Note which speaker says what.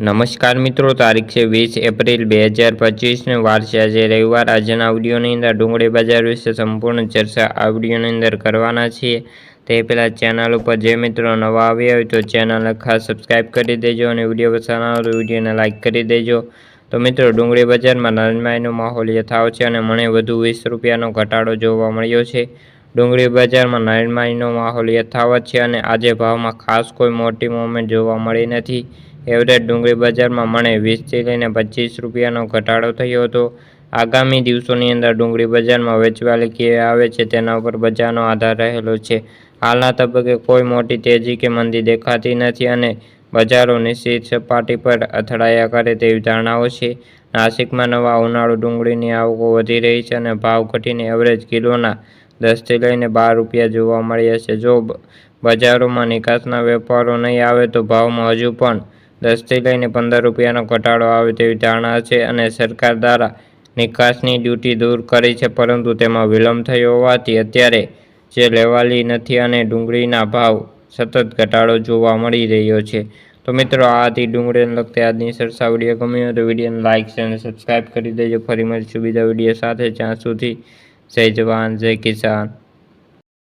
Speaker 1: નમસ્કાર મિત્રો, તારીખ છે વીસ એપ્રિલ બે હજાર પચીસને વાર છે. આજે રવિવાર. આજના આવડીઓની અંદર ડુંગળી બજાર વિશે સંપૂર્ણ ચર્ચા આવડીઓની અંદર કરવાના છીએ. તે પહેલાં ચેનલ ઉપર જે મિત્રો નવા આવ્યા હોય તો ચેનલને ખાસ સબસ્ક્રાઈબ કરી દેજો અને વીડિયો પસંદ આવે તો વિડીયોને લાઇક કરી દેજો. તો મિત્રો, ડુંગળી બજારમાં નરમાઈનો માહોલ યથાવત છે અને મને વધુ વીસ રૂપિયાનો ઘટાડો જોવા મળ્યો છે. ડુંગળી બજારમાં નરમાઈનો માહોલ યથાવત છે અને આજે ભાવમાં ખાસ કોઈ મોટી મૂવમેન્ટ જોવા મળી નથી. એવરેજ ડુંગળી બજારમાં મણે વીસથી લઈને પચીસ રૂપિયાનો ઘટાડો થયો હતો. આગામી દિવસોની અંદર ડુંગળી બજારમાં વેચવાલી કે આવે છે તેના ઉપર બજારનો આધાર રહેલો છે. હાલના તબક્કે કોઈ મોટી તેજી કે મંદી દેખાતી નથી અને બજારો નિશ્ચિત સપાટી પર અથડાયા કરે તેવી ધારણાઓ છે. નાસિકમાં નવા ઉનાળુ ડુંગળીની આવકો વધી રહી છે અને ભાવ ઘટીને એવરેજ કિલોના દસથી લઈને બાર રૂપિયા જોવા મળ્યા છે. જો બજારોમાં નિકાસના વેપારો નહીં આવે તો ભાવમાં હજુ પણ દસથી લઈને પંદર રૂપિયાનો ઘટાડો આવે તેવી ધારણા છે અને સરકાર દ્વારા નિકાસની ડ્યુટી દૂર કરી છે, પરંતુ તેમાં વિલંબ થયો હોવાથી અત્યારે જે લેવાલી નથી અને ડુંગળીના ભાવ સતત ઘટાડો જોવા મળી રહ્યો છે. તો મિત્રો, આ હતી ડુંગળીને લગતી આજની સરસા વીડિયો. ગમી હોય તો વિડીયોને લાઇક અને સબસ્ક્રાઈબ કરી દેજો. ફરી મળીશું બીજા વીડિયો સાથે. જ્યાં સુધી જય જવાન, જય કિસાન.